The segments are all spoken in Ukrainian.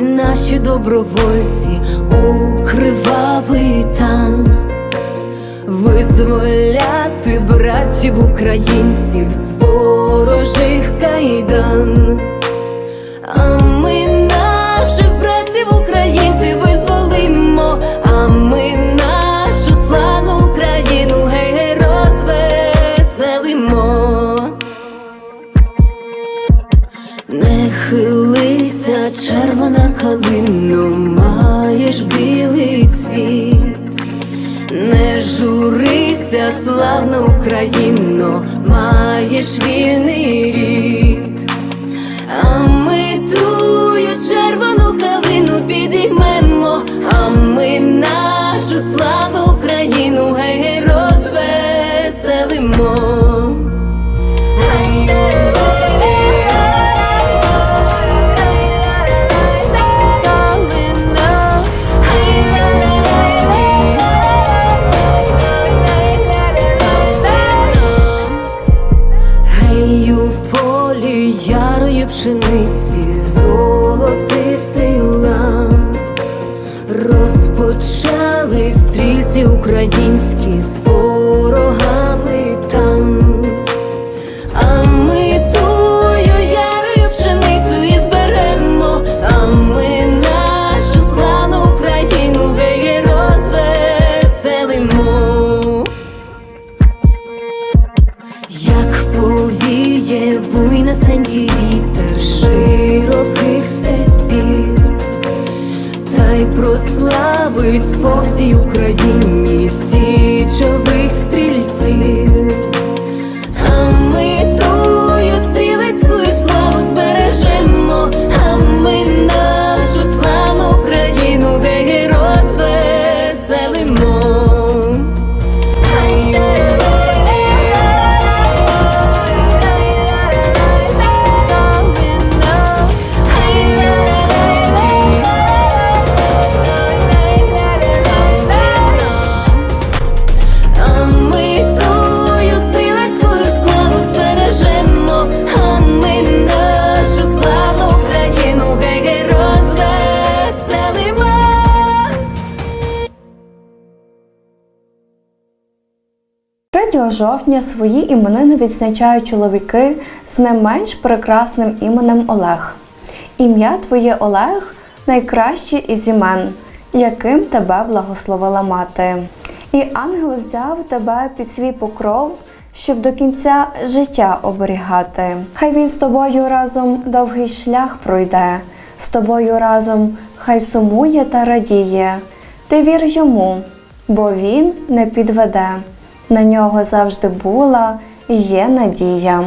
Марширують наші добровольці у кривавий тан, визволяти братів українців з ворожих кайдан. Журися, славна Україно, маєш вільний рід, а ми тую червону калину підіймемо, а ми нашу славну буйнесенький вітер широких степів, та й прославить по всій Україні жовтня свої іменини відзначають чоловіки з не менш прекрасним іменем Олег. Ім'я твоє Олег найкраще із імен, яким тебе благословила мати. І ангел взяв тебе під свій покров, щоб до кінця життя оберігати. Хай він з тобою разом довгий шлях пройде, з тобою разом хай сумує та радіє. Ти вір йому, бо він не підведе. На нього завжди була і є надія.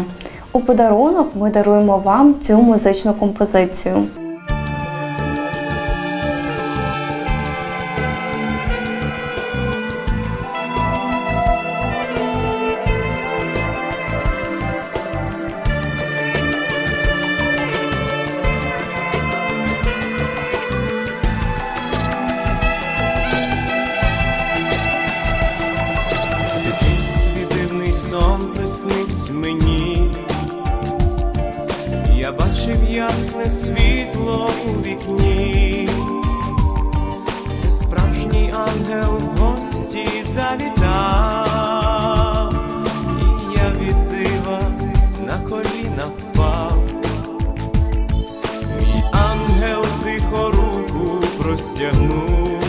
У подарунок ми даруємо вам цю музичну композицію. вишині, я бачив ясне світло у вікні, це справжній ангел в гості завітав, і я від дива на коліна впав, мій ангел тихо руку простягнув.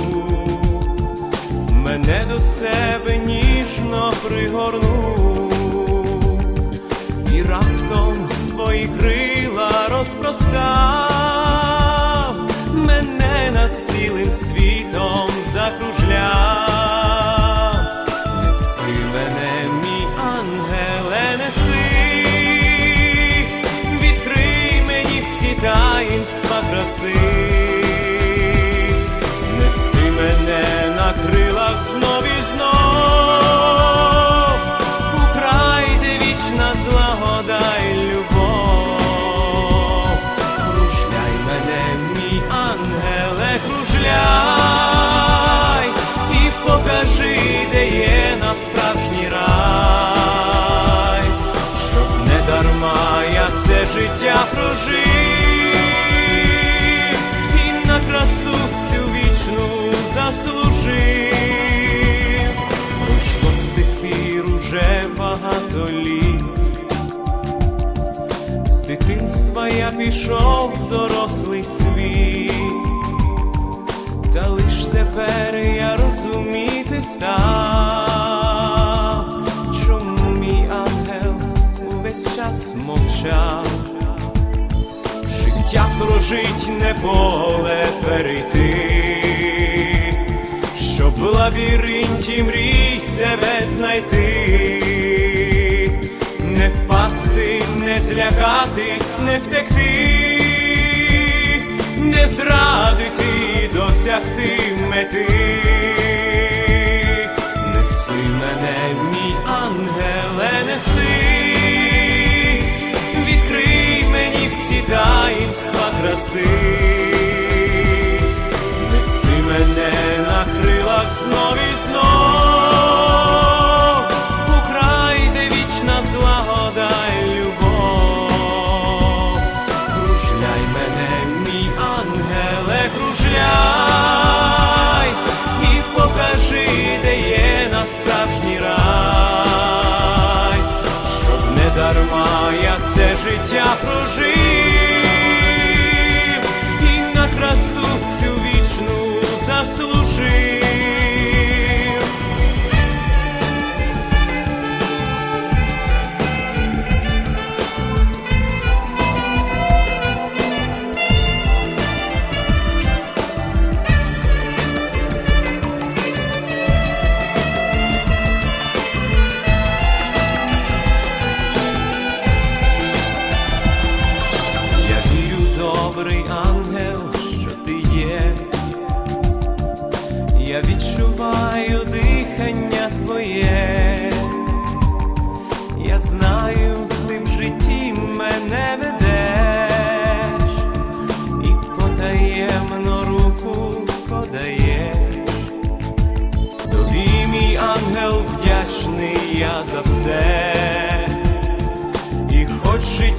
Мене до себе ніжно пригорнув раптом свої крила розпростав, мене над цілим світом закружляв. Неси мене, мій ангеле, неси, відкрий мені всі таїнства краси, є насправжній рай, щоб не дарма я це життя прожив і на красу цю вічну заслужив. Пройшло з тих пір уже багато літ. З дитинства я пішов в дорослий світ, та лиш тепер я розуміти став, увесь час мовчав, життя прожить не поле перейти, щоб в лабіринті мрій себе знайти. Не впасти, не злякатись, не втекти, не зрадити, досягти мети. Таїнства краси, неси мене на крилах знов і знов, у край, де вічна злагода й любов. Кружляй мене, мій ангеле, кружляй. І покажи, де є насправжній рай, щоб не дарма я це життя прожив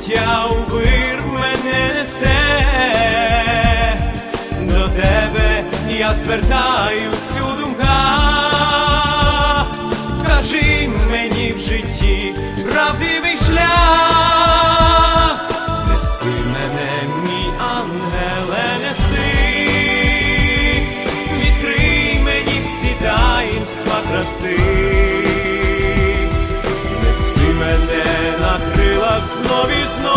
життя у вир мене несе, до тебе я звертаюсь у думках, вкажи мені в житті правдивий шлях, неси мене, мій ангеле, неси, відкрий мені всі таїнства краси. Знов і знов,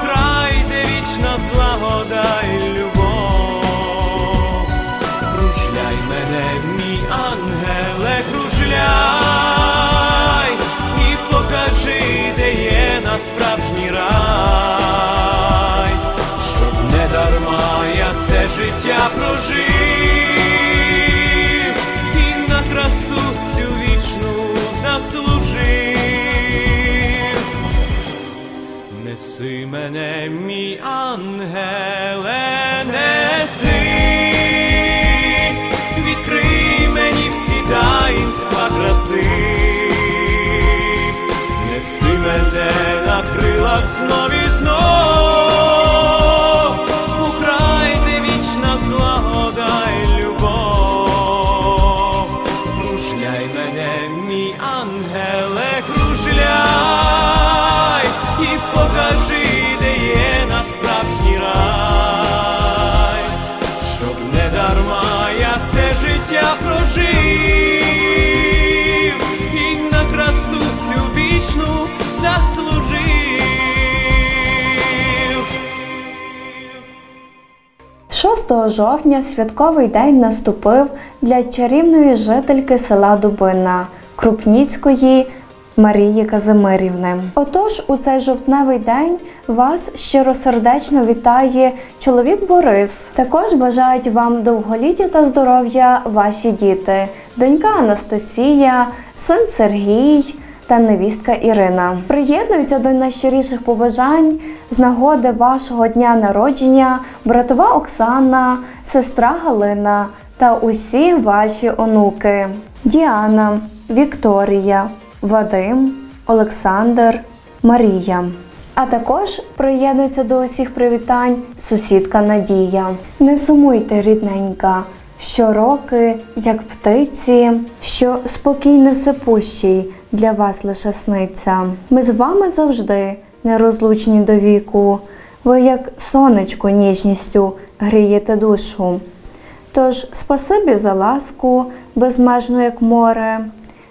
край, де вічна злагода й любов. Кружляй мене, мій ангеле, кружляй. І покажи, де є насправжній рай, щоб не дарма я це життя прожив Неси мене, мій ангеле, неси, відкрий мені всі таїнства краси, неси мене на крилах знов і знов, 6 жовтня святковий день наступив для чарівної жительки села Дубина Крупніцької Марії Казимирівни. Отож, у цей жовтневий день вас щиросердечно вітає чоловік Борис. Також бажають вам довголіття та здоров'я ваші діти, донька Анастасія, син Сергій та невістка Ірина. Приєднуються до найщиріших побажань з нагоди вашого дня народження, братова Оксана, сестра Галина та усі ваші онуки: Діана, Вікторія, Вадим, Олександр, Марія. А також приєднується до усіх привітань сусідка Надія. Не сумуйте, рідненька, щороки, як птиці, що спокійне всепущий для вас лише сниться. Ми з вами завжди нерозлучні до віку. Ви, як сонечко, ніжністю грієте душу. Тож спасибі за ласку, безмежну, як море,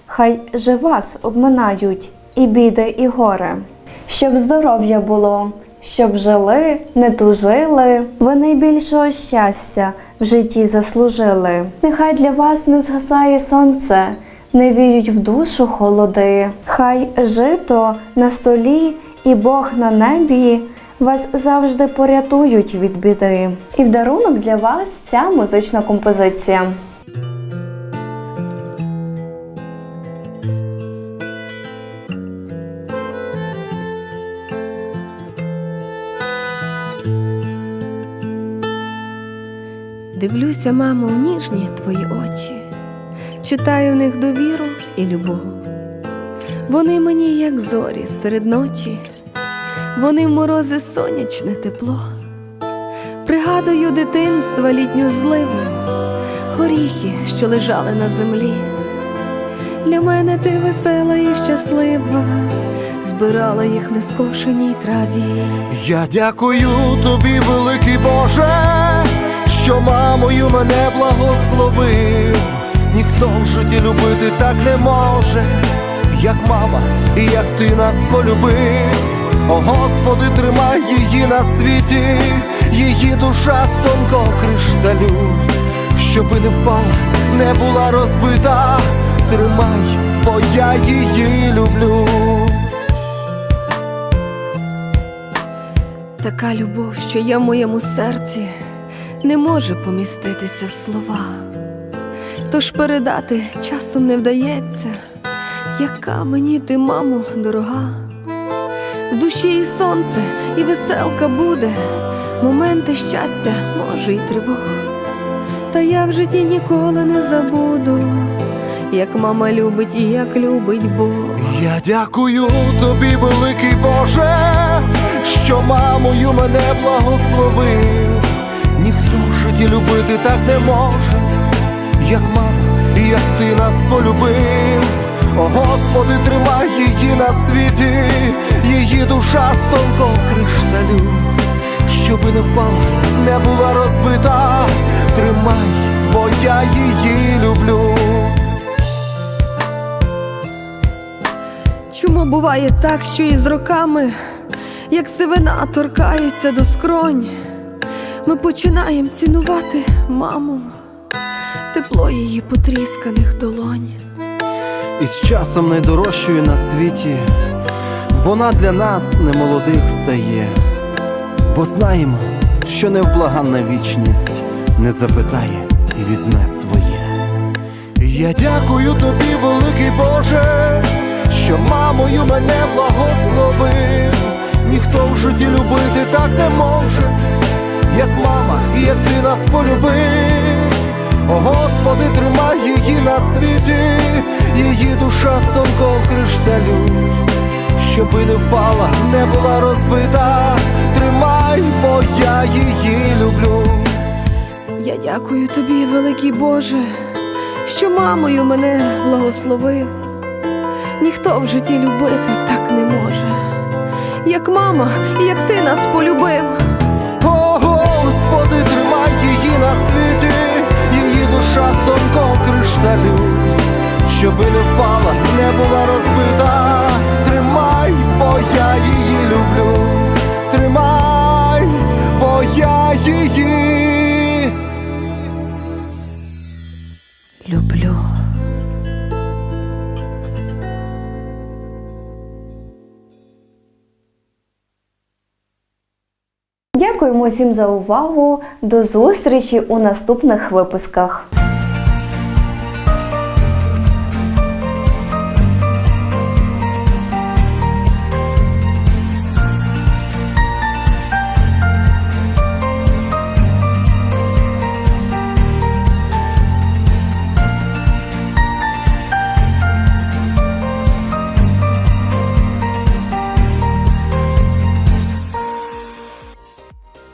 хай же вас обминають і біди, і горе. Щоб здоров'я було, щоб жили, не тужили, ви найбільшого щастя в житті заслужили. Нехай для вас не згасає сонце, не віють в душу холоди. Хай жито на столі і Бог на небі вас завжди порятують від біди. І в дарунок для вас ця музична композиція. Дивлюся, мамо, в ніжні твої очі, читаю в них довіру і любов. Вони мені, як зорі серед ночі, вони в морози сонячне тепло. Пригадую дитинства літню зливу, горіхи, що лежали на землі. Для мене ти весела і щаслива, збирала їх в нескошеній траві. Я дякую тобі, великий Боже, що мамою мене благословив. Ніхто в житті любити так не може, як мама, і як ти нас полюбив. О Господи, тримай її на світі, її душа з тонкого кришталю, щоби не впала, не була розбита. Тримай, бо я її люблю. Така любов, що є в моєму серці, не може поміститися в слова. Тож передати часом не вдається, яка мені ти, мамо, дорога. В душі і сонце, і веселка буде, моменти щастя, може, й тривог. Та я в житті ніколи не забуду, як мама любить і як любить Бог. Я дякую тобі, великий Боже, що мамою мене благословив. Ніхто в житті любити так не може, як мама, як ти нас полюбив. О Господи, тримай її на світі, її душа з тонкого кришталю, щоби не впала, не була розбита. Тримай, бо я її люблю. Чому буває так, що із роками, як сивина торкається до скронь, ми починаємо цінувати маму, тепло її потрісканих долонь. І з часом найдорожчою на світі, вона для нас немолодих стає, бо знаємо, що невблаганна вічність не запитає і візьме своє. Я дякую тобі, великий Боже, що мамою мене благословив. Ніхто в житті любити так не може, як мама, і як ти нас полюбив. О Господи, тримай її на світі, її душа з тонкого кришталю, щоби не впала, не була розбита. Тримай, бо я її люблю. Я дякую тобі, великий Боже, що мамою мене благословив. Ніхто в житті любити так не може, як мама, як ти нас полюбив. душа з тонкого кришталю, щоби не впала, не була розбита, тримай, бо я її люблю, тримай, бо я її люблю. Дякуємо всім за увагу. До зустрічі у наступних випусках.